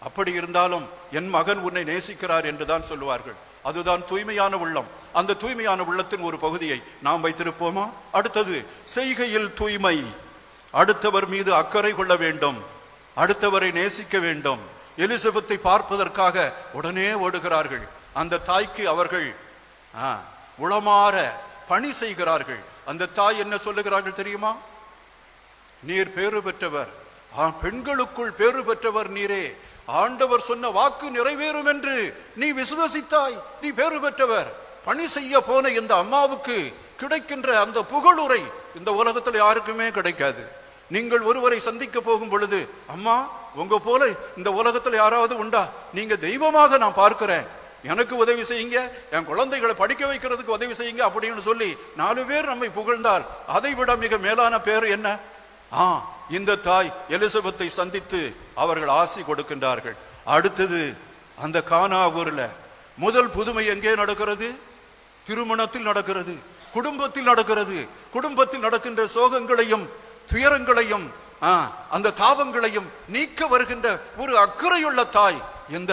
அப்படி இருந்தாலும் என் மகன் உன்னை நேசிக்கிறார் என்றுதான் சொல்லுவார்கள். அதுதான் தூய்மையான உள்ளம். அந்த தூய்மையான உள்ளத்தின் ஒரு பகுதியை நாம் வைத்திருப்போமா? அடுத்தது செய்கையில் தூய்மை. அடுத்தவர் மீது அக்கறை கொள்ள வேண்டும். அடுத்தவரை நேசிக்க வேண்டும். எலிசபெத்தை பார்ப்பதற்காக உடனே ஓடுகிறார்கள். அந்த தாய்க்கு அவர்கள் ஆ, உளமாற பணி செய்கிறார்கள். அந்த தாய் என்ன சொல்லுகிறார்கள் தெரியுமா? நீர் பேறு பெற்றவர். ஆ, பெண்களுக்குள் பேறு பெற்றவர் நீரே. ஆண்டவர் சொன்ன வாக்கு நிறைவேறும் என்று நீ விசுவசித்தாய். நீ பேறு பெற்றவர் பணி செய்ய போன இந்த அம்மாவுக்கு கிடைக்கின்ற அந்த புகழுரை இந்த உலகத்தில் யாருக்குமே கிடைக்காது. நீங்கள் ஒருவரை சந்திக்க போகும் பொழுது அம்மா உங்க போல இந்த உலகத்தில் யாராவது உண்டா? நீங்க தெய்வமாக நான் பார்க்கிறேன். எனக்கு உதவி செய்யுங்க. என் குழந்தைகளை படிக்க வைக்கிறதுக்கு உதவி செய்யுங்க அப்படின்னு சொல்லி நாலு பேர் நம்மை புகழ்ந்தால் அதை விட மிக மேலான பேர் என்ன? ஆ இந்த தாய் எலிசபெத்தை சந்தித்து அவர்கள் ஆசி கொடுக்கின்றார்கள். அடுத்தது அந்த கானா முதல் புதுமை எங்கே நடக்கிறது? திருமணத்தில் நடக்கிறது குடும்பத்தில் நடக்கிறது குடும்பத்தில் நடக்கின்ற சோகங்களையும் துயரங்களையும் அந்த தாபங்களையும் நீக்க வருகின்ற ஒரு அக்கறையுள்ள தாய் எந்த